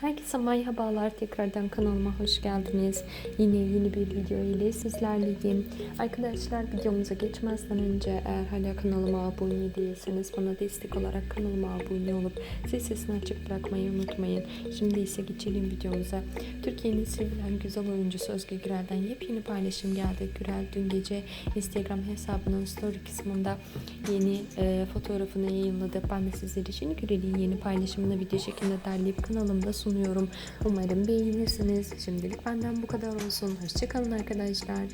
Herkese merhabalar tekrardan kanalıma hoş geldiniz. Yine yeni bir video ile sizlerleyim. Arkadaşlar videomuza geçmezden önce eğer hala kanalıma abone değilseniz bana destek olarak kanalıma abone olup zil sesini açık bırakmayı unutmayın. Şimdi ise geçelim videomuza. Türkiye'nin sevilen güzel oyuncusu Özge Gürel'den yepyeni paylaşım geldi. Gürel dün gece Instagram hesabının story kısmında yeni e, fotoğrafını yayınladı. Ben de sizler için Gürel'in yeni paylaşımını video şeklinde derleyip kanalımda sunuyorum. Umarım beğenirsiniz. Şimdilik benden bu kadar olsun. Hoşçakalın arkadaşlar.